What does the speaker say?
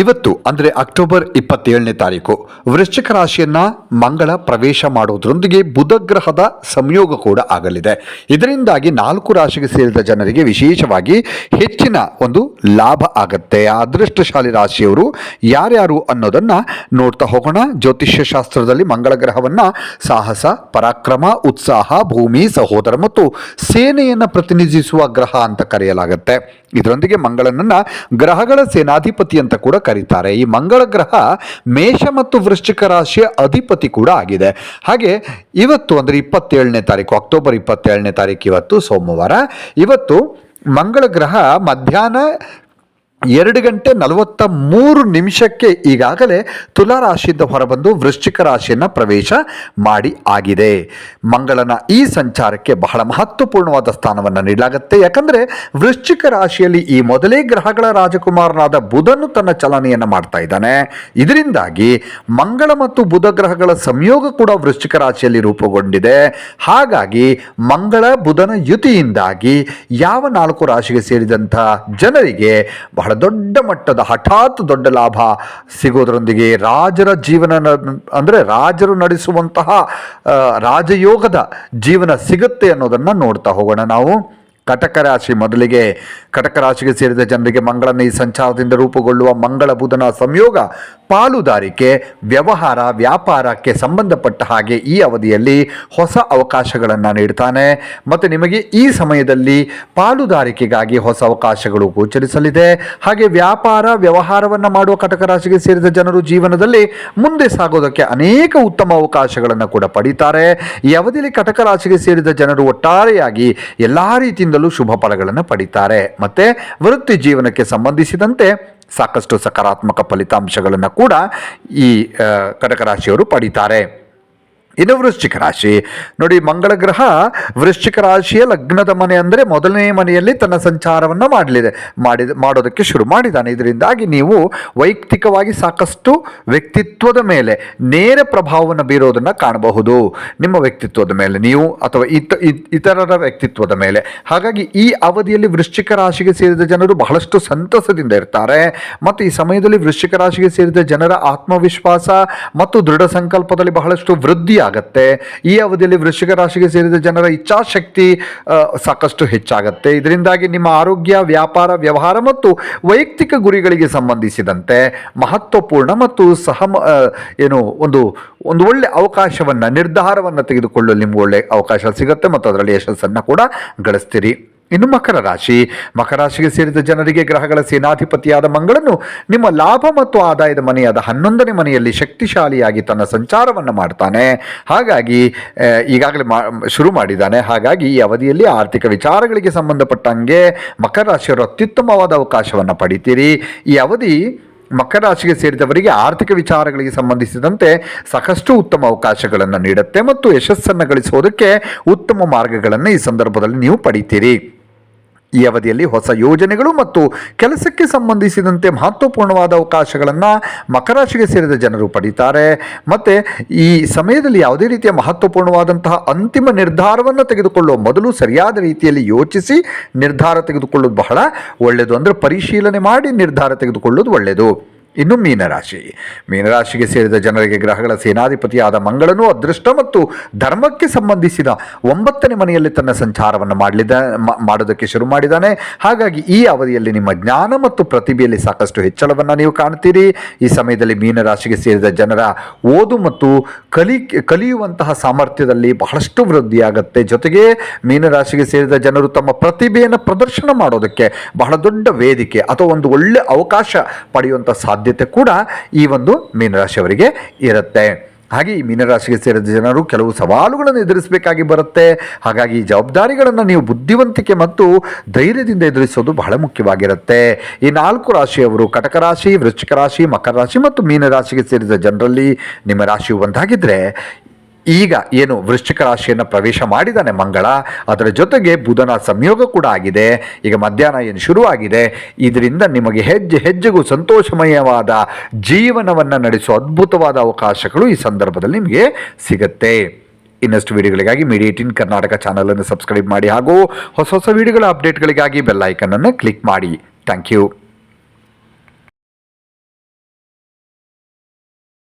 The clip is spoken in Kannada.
ಇವತ್ತು, ಅಂದರೆ ಅಕ್ಟೋಬರ್ ಇಪ್ಪತ್ತೇಳನೇ ತಾರೀಕು, ವೃಶ್ಚಿಕ ರಾಶಿಯನ್ನ ಮಂಗಳ ಪ್ರವೇಶ ಮಾಡುವುದರೊಂದಿಗೆ ಬುಧ ಗ್ರಹದ ಸಂಯೋಗ ಕೂಡ ಆಗಲಿದೆ. ಇದರಿಂದಾಗಿ ನಾಲ್ಕು ರಾಶಿಗೆ ಸೇರಿದ ಜನರಿಗೆ ವಿಶೇಷವಾಗಿ ಹೆಚ್ಚಿನ ಒಂದು ಲಾಭ ಆಗತ್ತೆ. ಅದೃಷ್ಟಶಾಲಿ ರಾಶಿಯವರು ಯಾರ್ಯಾರು ಅನ್ನೋದನ್ನ ನೋಡ್ತಾ ಹೋಗೋಣ. ಜ್ಯೋತಿಷ್ಯ ಶಾಸ್ತ್ರದಲ್ಲಿ ಮಂಗಳ ಗ್ರಹವನ್ನ ಸಾಹಸ, ಪರಾಕ್ರಮ, ಉತ್ಸಾಹ, ಭೂಮಿ, ಸಹೋದರ ಮತ್ತು ಸೇನೆಯನ್ನು ಪ್ರತಿನಿಧಿಸುವ ಗ್ರಹ ಅಂತ ಕರೆಯಲಾಗುತ್ತೆ. ಇದರೊಂದಿಗೆ ಮಂಗಳನನ್ನ ಗ್ರಹಗಳ ಸೇನಾಧಿಪತಿ ಅಂತ ಕೂಡ ಕರೀತಾರೆ. ಈ ಮಂಗಳ ಗ್ರಹ ಮೇಷ ಮತ್ತು ವೃಶ್ಚಿಕ ರಾಶಿಯ ಅಧಿಪತಿ ಕೂಡ ಆಗಿದೆ. ಹಾಗೆ ಇವತ್ತು ಅಂದರೆ ಇಪ್ಪತ್ತೇಳನೇ ತಾರೀಕು, ಅಕ್ಟೋಬರ್ ಇಪ್ಪತ್ತೇಳನೇ ತಾರೀಕು ಇವತ್ತು ಸೋಮವಾರ. ಇವತ್ತು ಮಂಗಳ ಗ್ರಹ ಮಧ್ಯಾಹ್ನ ಎರಡು ಗಂಟೆ ನಲವತ್ತ ಮೂರು ನಿಮಿಷಕ್ಕೆ ಈಗಾಗಲೇ ತುಲಾ ರಾಶಿಯಿಂದ ಹೊರಬಂದು ವೃಶ್ಚಿಕ ರಾಶಿಯನ್ನು ಪ್ರವೇಶ ಮಾಡಿ ಆಗಿದೆ. ಮಂಗಳನ ಈ ಸಂಚಾರಕ್ಕೆ ಬಹಳ ಮಹತ್ವಪೂರ್ಣವಾದ ಸ್ಥಾನವನ್ನು ನೀಡಲಾಗುತ್ತೆ. ಯಾಕಂದರೆ ವೃಶ್ಚಿಕ ರಾಶಿಯಲ್ಲಿ ಈ ಮೊದಲೇ ಗ್ರಹಗಳ ರಾಜಕುಮಾರನಾದ ಬುಧನು ತನ್ನ ಚಲನೆಯನ್ನು ಮಾಡ್ತಾ ಇದ್ದಾನೆ. ಇದರಿಂದಾಗಿ ಮಂಗಳ ಮತ್ತು ಬುಧ ಗ್ರಹಗಳ ಸಂಯೋಗ ಕೂಡ ವೃಶ್ಚಿಕ ರಾಶಿಯಲ್ಲಿ ರೂಪುಗೊಂಡಿದೆ. ಹಾಗಾಗಿ ಮಂಗಳ, ಬುಧನ ಯುತಿಯಿಂದಾಗಿ ಯಾವ ನಾಲ್ಕು ರಾಶಿಗೆ ಸೇರಿದಂಥ ಜನರಿಗೆ ಬಹಳ ದೊಡ್ಡ ಮಟ್ಟದ, ಹಠಾತ್ ದೊಡ್ಡ ಲಾಭ ಸಿಗೋದರೊಂದಿಗೆ ರಾಜರ ಜೀವನ ಅಂದರೆ ರಾಜರು ನಡೆಸುವಂತಹ ರಾಜಯೋಗದ ಜೀವನ ಸಿಗುತ್ತೆ ಅನ್ನೋದನ್ನು ನೋಡ್ತಾ ಹೋಗೋಣ ನಾವು. ಕಟಕ ರಾಶಿ ಮೊದಲಿಗೆ, ಕಟಕ ರಾಶಿಗೆ ಸೇರಿದ ಜನರಿಗೆ ಮಂಗಳನ ಈ ಸಂಚಾರದಿಂದ ರೂಪುಗೊಳ್ಳುವ ಮಂಗಳ ಬುಧನ ಸಂಯೋಗ ಪಾಲುದಾರಿಕೆ, ವ್ಯವಹಾರ, ವ್ಯಾಪಾರಕ್ಕೆ ಸಂಬಂಧಪಟ್ಟ ಹಾಗೆ ಈ ಅವಧಿಯಲ್ಲಿ ಹೊಸ ಅವಕಾಶಗಳನ್ನು ನೀಡ್ತಾನೆ. ಮತ್ತು ನಿಮಗೆ ಈ ಸಮಯದಲ್ಲಿ ಪಾಲುದಾರಿಕೆಗಾಗಿ ಹೊಸ ಅವಕಾಶಗಳು ಗೋಚರಿಸಲಿದೆ. ಹಾಗೆ ವ್ಯಾಪಾರ, ವ್ಯವಹಾರವನ್ನು ಮಾಡುವ ಕಟಕ ರಾಶಿಗೆ ಸೇರಿದ ಜನರು ಜೀವನದಲ್ಲಿ ಮುಂದೆ ಸಾಗೋದಕ್ಕೆ ಅನೇಕ ಉತ್ತಮ ಅವಕಾಶಗಳನ್ನು ಕೂಡ ಪಡೀತಾರೆ. ಈ ಅವಧಿಯಲ್ಲಿ ಕಟಕ ರಾಶಿಗೆ ಸೇರಿದ ಜನರು ಒಟ್ಟಾರೆಯಾಗಿ ಎಲ್ಲ ರೀತಿಯಿಂದಲೂ ಶುಭ ಫಲಗಳನ್ನು ಪಡೀತಾರೆ. ಮತ್ತು ವೃತ್ತಿ ಜೀವನಕ್ಕೆ ಸಂಬಂಧಿಸಿದಂತೆ ಸಾಕಷ್ಟು ಸಕಾರಾತ್ಮಕ ಫಲಿತಾಂಶಗಳನ್ನು ಕೂಡ ಈ ಕಟಕ ರಾಶಿಯವರು ಪಡೀತಾರೆ. ಇನ್ನು ವೃಶ್ಚಿಕ ರಾಶಿ. ನೋಡಿ, ಮಂಗಳ ಗ್ರಹ ವೃಶ್ಚಿಕ ರಾಶಿಯ ಲಗ್ನದ ಮನೆ ಅಂದರೆ ಮೊದಲನೇ ಮನೆಯಲ್ಲಿ ತನ್ನ ಸಂಚಾರವನ್ನು ಮಾಡಲಿದೆ. ಮಾಡಿದ, ಮಾಡೋದಕ್ಕೆ ಶುರು ಮಾಡಿದ್ದಾನೆ. ಇದರಿಂದಾಗಿ ನೀವು ವೈಯಕ್ತಿಕವಾಗಿ ಸಾಕಷ್ಟು ವ್ಯಕ್ತಿತ್ವದ ಮೇಲೆ ನೇರ ಪ್ರಭಾವವನ್ನು ಬೀರೋದನ್ನು ಕಾಣಬಹುದು. ನಿಮ್ಮ ವ್ಯಕ್ತಿತ್ವದ ಮೇಲೆ, ನೀವು ಅಥವಾ ಇತ, ಇತ್- ಇತರರ ವ್ಯಕ್ತಿತ್ವದ ಮೇಲೆ. ಹಾಗಾಗಿ ಈ ಅವಧಿಯಲ್ಲಿ ವೃಶ್ಚಿಕ ರಾಶಿಗೆ ಸೇರಿದ ಜನರು ಬಹಳಷ್ಟು ಸಂತಸದಿಂದ ಇರ್ತಾರೆ. ಮತ್ತು ಈ ಸಮಯದಲ್ಲಿ ವೃಶ್ಚಿಕ ರಾಶಿಗೆ ಸೇರಿದ ಜನರ ಆತ್ಮವಿಶ್ವಾಸ ಮತ್ತು ದೃಢ ಸಂಕಲ್ಪದಲ್ಲಿ ಬಹಳಷ್ಟು ವೃದ್ಧಿ ಆಗತ್ತೆ ಈ ಅವಧಿಯಲ್ಲಿ ವೃಶ್ಚಿಕ ರಾಶಿಗೆ ಸೇರಿದ ಜನರ ಇಚ್ಛಾಶಕ್ತಿ ಸಾಕಷ್ಟು ಹೆಚ್ಚಾಗತ್ತೆ. ಇದರಿಂದಾಗಿ ನಿಮ್ಮ ಆರೋಗ್ಯ, ವ್ಯಾಪಾರ, ವ್ಯವಹಾರ ಮತ್ತು ವೈಯಕ್ತಿಕ ಗುರಿಗಳಿಗೆ ಸಂಬಂಧಿಸಿದಂತೆ ಮಹತ್ವಪೂರ್ಣ ಮತ್ತು ಸಹ ಏನು ಒಂದು ಒಂದು ಒಳ್ಳೆ ಅವಕಾಶವನ್ನು, ನಿರ್ಧಾರವನ್ನು ತೆಗೆದುಕೊಳ್ಳಲು ನಿಮ್ಗೆ ಒಳ್ಳೆ ಅವಕಾಶ ಸಿಗುತ್ತೆ ಮತ್ತು ಅದರಲ್ಲಿ ಯಶಸ್ಸನ್ನು ಕೂಡ ಗಳಿಸ್ತೀರಿ. ಇನ್ನು ಮಕರ ರಾಶಿ. ಮಕರ ರಾಶಿಗೆ ಸೇರಿದ ಜನರಿಗೆ ಗ್ರಹಗಳ ಸೇನಾಧಿಪತಿಯಾದ ಮಂಗಳನ್ನು ನಿಮ್ಮ ಲಾಭ ಮತ್ತು ಆದಾಯದ ಮನೆಯಾದ ಹನ್ನೊಂದನೇ ಮನೆಯಲ್ಲಿ ಶಕ್ತಿಶಾಲಿಯಾಗಿ ತನ್ನ ಸಂಚಾರವನ್ನು ಮಾಡ್ತಾನೆ. ಹಾಗಾಗಿ ಈಗಾಗಲೇ ಮಾ, ಶುರು ಮಾಡಿದ್ದಾನೆ. ಹಾಗಾಗಿ ಈ ಅವಧಿಯಲ್ಲಿ ಆರ್ಥಿಕ ವಿಚಾರಗಳಿಗೆ ಸಂಬಂಧಪಟ್ಟಂಗೆ ಮಕರ ರಾಶಿಯವರು ಅತ್ಯುತ್ತಮವಾದ ಅವಕಾಶವನ್ನು ಪಡಿತೀರಿ. ಈ ಅವಧಿ ಮಕರ ರಾಶಿಗೆ ಸೇರಿದವರಿಗೆ ಆರ್ಥಿಕ ವಿಚಾರಗಳಿಗೆ ಸಂಬಂಧಿಸಿದಂತೆ ಸಾಕಷ್ಟು ಉತ್ತಮ ಅವಕಾಶಗಳನ್ನು ನೀಡುತ್ತೆ ಮತ್ತು ಯಶಸ್ಸನ್ನು ಗಳಿಸುವುದಕ್ಕೆ ಉತ್ತಮ ಮಾರ್ಗಗಳನ್ನು ಈ ಸಂದರ್ಭದಲ್ಲಿ ನೀವು ಪಡಿತೀರಿ. ಈ ಅವಧಿಯಲ್ಲಿ ಹೊಸ ಯೋಜನೆಗಳು ಮತ್ತು ಕೆಲಸಕ್ಕೆ ಸಂಬಂಧಿಸಿದಂತೆ ಮಹತ್ವಪೂರ್ಣವಾದ ಅವಕಾಶಗಳನ್ನು ಮಕರಾಶಿಗೆ ಸೇರಿದ ಜನರು ಪಡೀತಾರೆ. ಮತ್ತು ಈ ಸಮಯದಲ್ಲಿ ಯಾವುದೇ ರೀತಿಯ ಮಹತ್ವಪೂರ್ಣವಾದಂತಹ ಅಂತಿಮ ನಿರ್ಧಾರವನ್ನು ತೆಗೆದುಕೊಳ್ಳುವ ಮೊದಲು ಸರಿಯಾದ ರೀತಿಯಲ್ಲಿ ಯೋಚಿಸಿ ನಿರ್ಧಾರ ತೆಗೆದುಕೊಳ್ಳೋದು ಬಹಳ ಒಳ್ಳೆಯದು ಅಂದರೆ ಪರಿಶೀಲನೆ ಮಾಡಿ ನಿರ್ಧಾರ ತೆಗೆದುಕೊಳ್ಳೋದು ಒಳ್ಳೆಯದು ಇನ್ನು ಮೀನರಾಶಿ. ಮೀನರಾಶಿಗೆ ಸೇರಿದ ಜನರಿಗೆ ಗ್ರಹಗಳ ಸೇನಾಧಿಪತಿಯಾದ ಮಂಗಳನು ಅದೃಷ್ಟ ಮತ್ತು ಧರ್ಮಕ್ಕೆ ಸಂಬಂಧಿಸಿದ ಒಂಬತ್ತನೇ ಮನೆಯಲ್ಲಿ ತನ್ನ ಸಂಚಾರವನ್ನು ಮಾಡಲಿದ್ದ ಮಾಡೋದಕ್ಕೆ ಶುರು ಮಾಡಿದ್ದಾನೆ. ಹಾಗಾಗಿ ಈ ಅವಧಿಯಲ್ಲಿ ನಿಮ್ಮ ಜ್ಞಾನ ಮತ್ತು ಪ್ರತಿಭೆಯಲ್ಲಿ ಸಾಕಷ್ಟು ಹೆಚ್ಚಳವನ್ನು ನೀವು ಕಾಣ್ತೀರಿ ಈ ಸಮಯದಲ್ಲಿ ಮೀನರಾಶಿಗೆ ಸೇರಿದ ಜನರ ಓದು ಮತ್ತು ಕಲಿ, ಕಲಿಯುವಂತಹ ಸಾಮರ್ಥ್ಯದಲ್ಲಿ ಬಹಳಷ್ಟು ವೃದ್ಧಿಯಾಗುತ್ತೆ. ಜೊತೆಗೆ ಮೀನರಾಶಿಗೆ ಸೇರಿದ ಜನರು ತಮ್ಮ ಪ್ರತಿಭೆಯನ್ನು ಪ್ರದರ್ಶನ ಮಾಡೋದಕ್ಕೆ ಬಹಳ ದೊಡ್ಡ ವೇದಿಕೆ ಅಥವಾ ಒಂದು ಒಳ್ಳೆ ಅವಕಾಶ ಪಡೆಯುವಂಥ ಸಾಧ್ಯತೆ ಕೂಡ ಈ ಒಂದು ಮೀನರಾಶಿಯವರಿಗೆ ಇರುತ್ತೆ. ಹಾಗೆ ಈ ಮೀನರಾಶಿಗೆ ಸೇರಿದ ಜನರು ಕೆಲವು ಸವಾಲುಗಳನ್ನು ಎದುರಿಸಬೇಕಾಗಿ ಬರುತ್ತೆ. ಹಾಗಾಗಿ ಈ ಜವಾಬ್ದಾರಿಗಳನ್ನು ನೀವು ಬುದ್ಧಿವಂತಿಕೆ ಮತ್ತು ಧೈರ್ಯದಿಂದ ಎದುರಿಸೋದು ಬಹಳ ಮುಖ್ಯವಾಗಿರುತ್ತೆ. ಈ ನಾಲ್ಕು ರಾಶಿಯವರು ಕಟಕ ರಾಶಿ, ವೃಶ್ಚಿಕ ರಾಶಿ, ಮಕರ ರಾಶಿ ಮತ್ತು ಮೀನರಾಶಿಗೆ ಸೇರಿದ ಜನರಲ್ಲಿ ನಿಮ್ಮ ರಾಶಿಯು ಒಂದಾಗಿದ್ದರೆ ಈಗ ಏನು ವೃಶ್ಚಿಕ ರಾಶಿಯನ್ನು ಪ್ರವೇಶ ಮಾಡಿದ್ದಾನೆ ಮಂಗಳ, ಅದರ ಜೊತೆಗೆ ಬುಧನ ಸಂಯೋಗ ಕೂಡ ಆಗಿದೆ. ಈಗ ಮಧ್ಯಾಹ್ನ ಏನು ಶುರುವಾಗಿದೆ. ಇದರಿಂದ ನಿಮಗೆ ಹೆಜ್ಜೆ, ಹೆಜ್ಜೆಗೂ ಸಂತೋಷಮಯವಾದ ಜೀವನವನ್ನು ನಡೆಸುವ ಅದ್ಭುತವಾದ ಅವಕಾಶಗಳು ಈ ಸಂದರ್ಭದಲ್ಲಿ ನಿಮಗೆ ಸಿಗುತ್ತೆ. ಇನ್ನಷ್ಟು ವಿಡಿಯೋಗಳಿಗಾಗಿ ಮೀಡಿಯೇಟ್ ಇನ್ ಕರ್ನಾಟಕ ಚಾನಲನ್ನು ಸಬ್ಸ್ಕ್ರೈಬ್ ಮಾಡಿ ಹಾಗೂ ಹೊಸ ಹೊಸ ವಿಡಿಯೋಗಳ ಅಪ್ಡೇಟ್ಗಳಿಗಾಗಿ ಬೆಲ್ ಐಕನನ್ನು ಕ್ಲಿಕ್ ಮಾಡಿ. Thank you